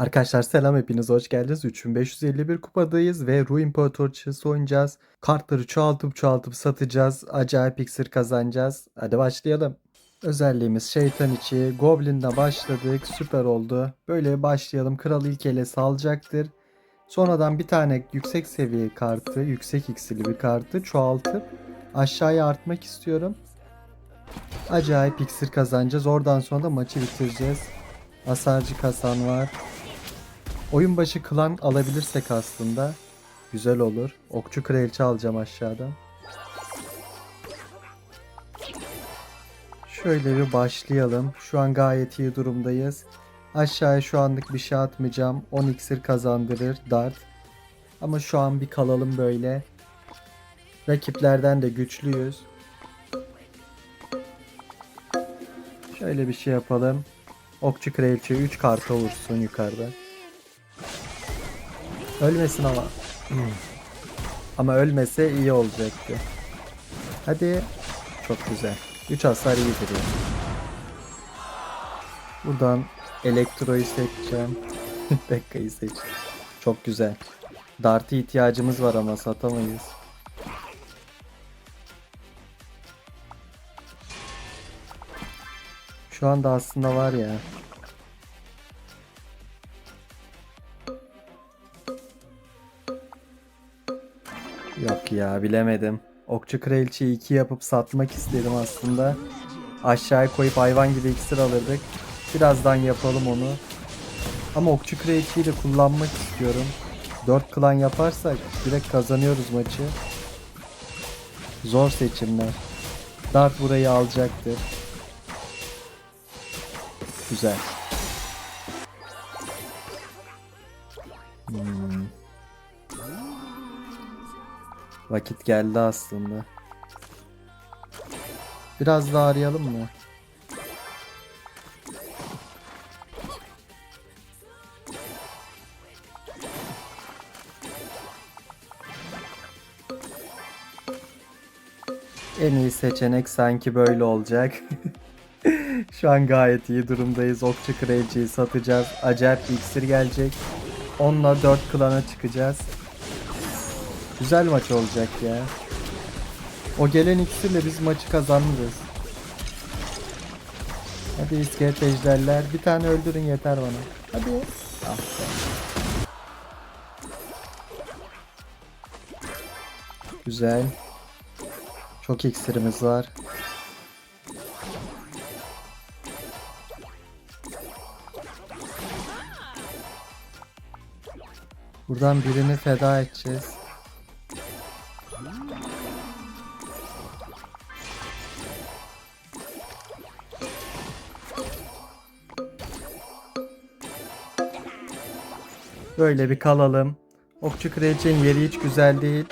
Arkadaşlar selam hepiniz hoş geldiniz. 3551 kupadayız ve Ruh İmparatorçası oynayacağız. Kartları çoğaltıp çoğaltıp satacağız. Acayip iksir kazanacağız. Hadi başlayalım. Özelliğimiz şeytan içi. Goblin'de başladık. Süper oldu. Böyle başlayalım. Kral ilk ele salacaktır. Sonradan bir tane yüksek seviye kartı, yüksek iksirli bir kartı çoğaltıp aşağıya artmak istiyorum. Acayip iksir kazanacağız. Oradan sonra da maçı bitireceğiz. Hasarcı kasan var. Oyun başı klan alabilirsek aslında güzel olur. Okçu kraliçe alacağım aşağıdan. Şöyle bir başlayalım. Şu an gayet iyi durumdayız. Aşağıya şu anlık bir şey atmayacağım. 10 iksir kazandırır dart. Ama şu an bir kalalım böyle. Rakiplerden de güçlüyüz. Şöyle bir şey yapalım. Okçu kraliçe 3 karta vursun yukarıda. Ölmesin ama. ama ölmese iyi olacaktı. Hadi. Çok güzel. 3 hasar iyidir yani. Buradan Elektro'yu seçeceğim. Bekka'yı seç. Çok güzel. Dart'a ihtiyacımız var ama satamayız. Şu anda aslında var ya. Yok ya bilemedim. Okçu kraliçeyi 2 yapıp satmak istedim aslında. Aşağıya koyup hayvan gibi iksir alırdık. Birazdan yapalım onu. Ama okçu kraliçeyi de kullanmak istiyorum. 4 klan yaparsak direkt kazanıyoruz maçı. Zor seçimler. Dart burayı alacaktır. Güzel. Vakit geldi aslında. Biraz daha arayalım mı? En iyi seçenek sanki böyle olacak. Şu an gayet iyi durumdayız. Okçu kraliçeyi satacağız. Acayip bir iksir gelecek. Onunla 4 klana çıkacağız. Güzel maç olacak ya. O gelen iksirle biz maçı kazanırız. Hadi iskelet ejderler. Bir tane öldürün yeter bana. Hadi. Ah. Güzel. Çok iksirimiz var. Buradan birini feda edeceğiz. Böyle bir kalalım. Okçu kraliçenin yeri hiç güzel değil.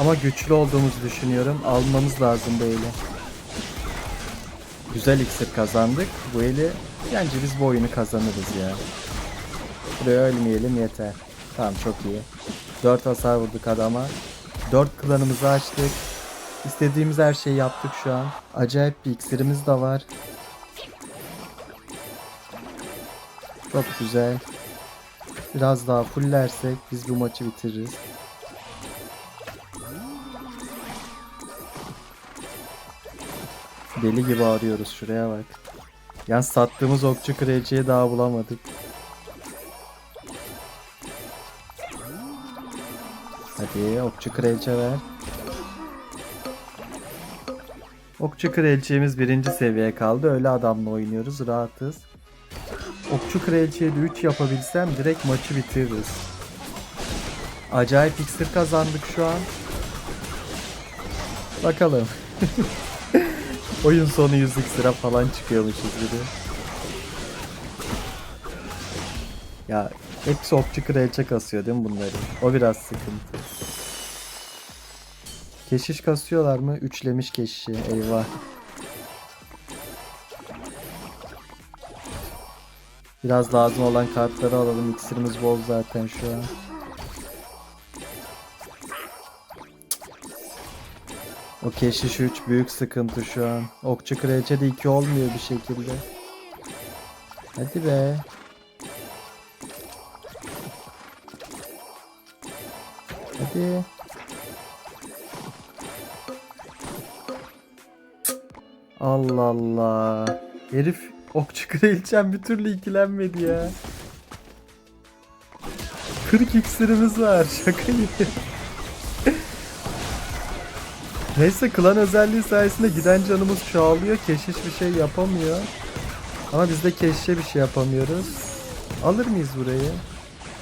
Ama güçlü olduğumuzu düşünüyorum. Almamız lazım böyle. Güzel iksir kazandık. Bu eli bence biz bu oyunu kazanırız ya. Buraya ölmeyelim yeter. Tamam çok iyi. 4 hasar vurduk adama. 4 klanımızı açtık. İstediğimiz her şeyi yaptık şu an. Acayip bir iksirimiz de var. Çok güzel. Biraz daha fullersek biz bu maçı bitiririz. Deli gibi arıyoruz şuraya bak. Yani sattığımız okçu kraliçeyi daha bulamadık. Hadi okçu kraliçe ver. Okçu kraliçemiz birinci seviye kaldı. Öyle adamla oynuyoruz. Rahatız. Okçu kraliçeye de 3 yapabilsem direkt maçı bitiririz. Acayip iksir kazandık şu an. Bakalım. Oyun sonu 100 iksire falan çıkıyormuşuz de. Ya hepsi okçu kraliçe kasıyor değil mi bunları? O biraz sıkıntı. Keşiş kasıyorlar mı? Üçlemiş keşişi. Eyvah. Biraz lazım olan kartları alalım. İksirimiz bol zaten şu an. O keşiş 3 büyük sıkıntı şu an. Okçu kraliçe de 2 olmuyor bir şekilde. Hadi be. Hadi. Allah Allah. Herif okçu kraliçem bir türlü ikilenmedi ya. 40 iksirimiz var. Şaka gibi. Neyse klan özelliği sayesinde giden canımız çoğalıyor. Keşiş bir şey yapamıyor. Ama biz de keşişe bir şey yapamıyoruz. Alır mıyız burayı?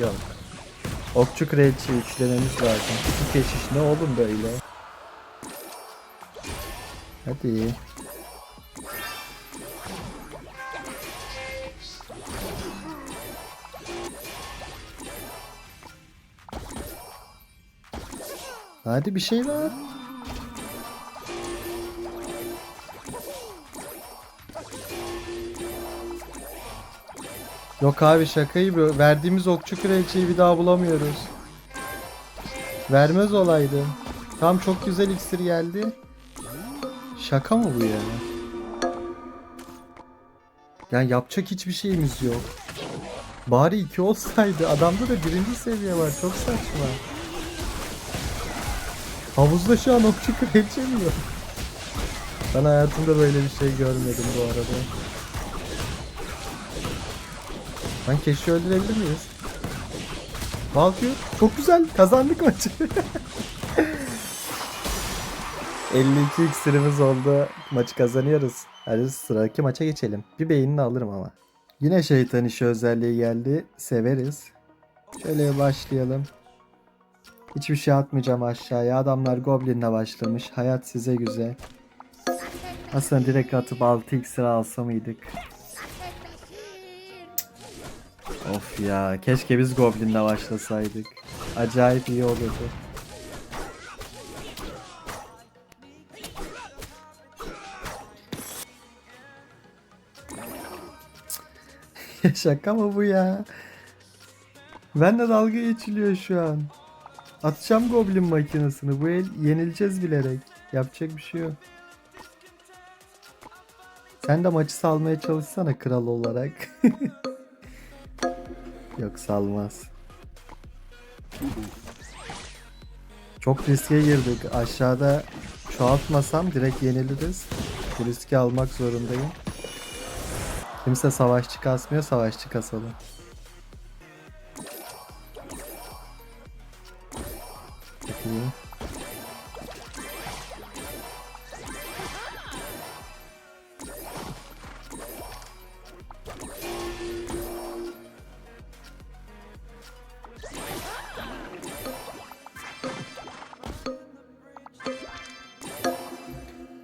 Yok. Okçu kraliçeyi üçlememiz lazım. Bu keşiş ne oğlum böyle? Hadi. Hadi bir şey var. Yok abi şaka gibi. Verdiğimiz okçu kraliçeyi bir daha bulamıyoruz. Vermez olaydı. Tam çok güzel iksir geldi. Şaka mı bu ya? Yani yapacak hiçbir şeyimiz yok. Bari iki olsaydı. Adamda da birinci seviye var. Çok saçma. Havuzda şu an okçu kraliçe mi yok? Ben hayatımda böyle bir şey görmedim bu arada. Ben keşi öldürebilir miyiz? Valkyrie çok güzel kazandık maçı. 52 iksirimiz oldu. Maçı kazanıyoruz. Hadi sıradaki maça geçelim. Bir beynini alırım ama. Yine şeytan işi özelliği geldi. Severiz. Şöyle başlayalım. Hiçbir şey atmayacağım aşağıya. Adamlar Goblin'le başlamış. Hayat size güzel. Aslında direkt atıp 6 iksir alsa mıydık? Of ya keşke biz Goblin'le başlasaydık. Acayip iyi olurdu. Şaka mı bu ya? Ben de dalga geçiliyor şu an. Atacağım Goblin makinesini. Bu el yenileceğiz bilerek. Yapacak bir şey yok. Sen de maçı salmaya çalışsana kral olarak. Yok salmaz. Çok riske girdik. Aşağıda çoğaltmasam direkt yeniliriz. Bu riski almak zorundayım. Kimse savaşçı kasmıyor, savaşçı kasalım. Peki.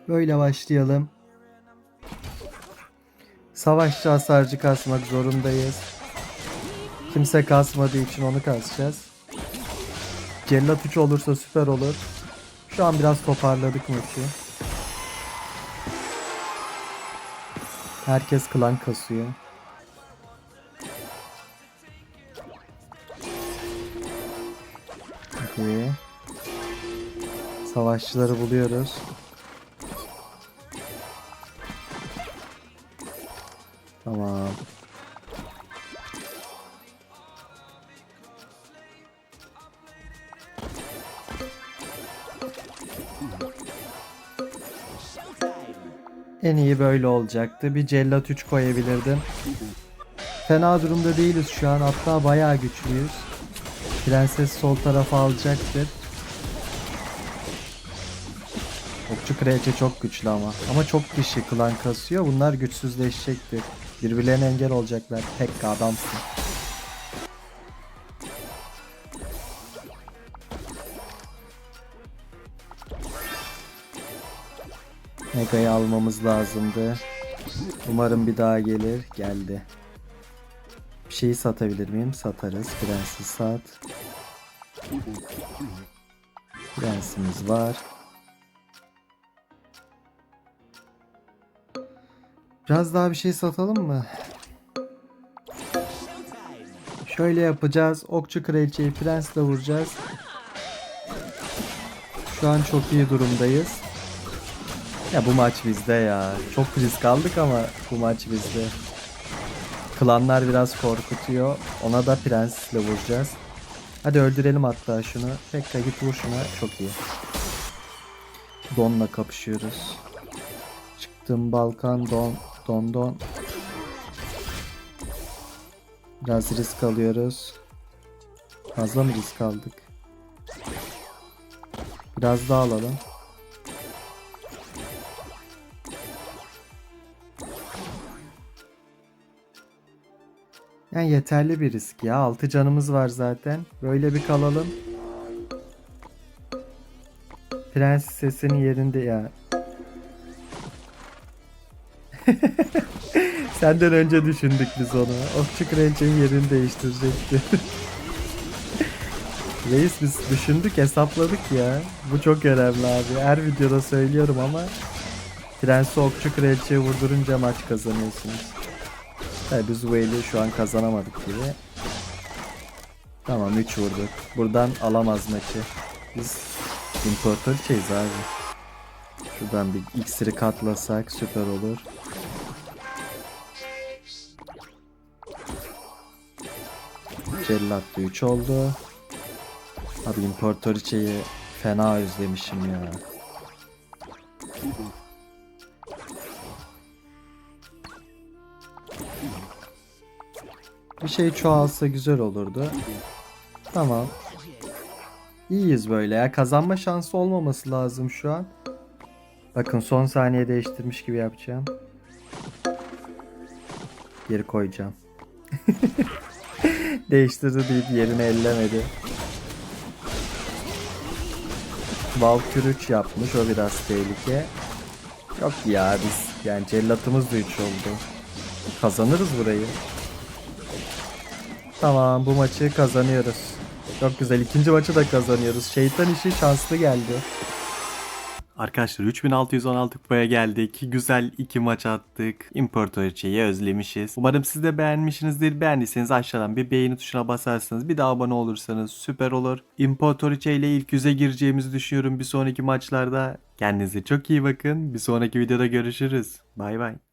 Böyle başlayalım. Savaşçı hasarcı kasmak zorundayız. Kimse kasmadığı için onu kasacağız. Cellat 3 olursa süper olur. Şu an biraz toparladık maçı. Herkes klan kasıyor. Hadi. Savaşçıları buluyoruz. Tamam. En iyi böyle olacaktı. Bir cellat 3 koyabilirdim. Fena durumda değiliz şu an. Hatta bayağı güçlüyüz. Prenses sol tarafa alacaktır. Okçu kraliçe çok güçlü ama. Ama çok kişi klan kasıyor. Bunlar güçsüzleşecektir. Birbirlerine engel olacaklar. Pekka adamsın. Mega'yı almamız lazımdı. Umarım bir daha gelir. Geldi. Bir şeyi satabilir miyim? Satarız. Prensi sat. Prensimiz var. Biraz daha bir şey satalım mı? Şöyle yapacağız. Okçu kraliçeyi prensle vuracağız. Şu an çok iyi durumdayız. Ya bu maç bizde ya. Çok risk aldık ama bu maç bizde. Klanlar biraz korkutuyor. Ona da prensle vuracağız. Hadi öldürelim hatta şunu. Pekka git vur şuna. Çok iyi. Don'la kapışıyoruz. Çıktım Balkan Don. Don Don. Biraz risk alıyoruz. Fazla mı risk aldık? Biraz daha alalım. Yani yeterli bir risk ya. 6 canımız var zaten. Böyle bir kalalım. Prens sesinin yerinde ya. Senden önce düşündük biz onu. Okçu kraliçenin yerini değiştirecekti. Reis biz düşündük hesapladık ya. Bu çok önemli abi. Her videoda söylüyorum ama Prensi okçu kraliçeye vurdurunca maç kazanıyorsunuz. Tabi biz eli şu an kazanamadık gibi. Tamam 3 vurduk. Buradan alamaz maçı. Biz imparatoriçeyiz abi. Şuradan bir iksiri katlasak süper olur. Cellat 3 oldu. Abi imparatoriçeyi fena özlemişim ya. Bir şey çoğalsa güzel olurdu. Tamam. İyiyiz böyle ya. Kazanma şansı olmaması lazım şu an. Bakın son saniye değiştirmiş gibi yapacağım. Geri koyacağım. Değiştirdi deyip yerini ellemedi. Valkür 3 yapmış. O biraz tehlike. Yok ya biz yani cellatımız da 3 oldu. Kazanırız burayı. Tamam bu maçı kazanıyoruz. Çok güzel. ikinci maçı da kazanıyoruz. Şeytan işi şanslı geldi. Arkadaşlar 3616 kupaya geldik. Güzel iki maç attık. İmparatoriçeyi özlemişiz. Umarım siz de beğenmişsinizdir. Beğendiyseniz aşağıdan bir beğeni tuşuna basarsanız bir daha abone olursanız süper olur. İmparatoriçe ile ilk yüze gireceğimizi düşünüyorum bir sonraki maçlarda. Kendinize çok iyi bakın. Bir sonraki videoda görüşürüz. Bay bay.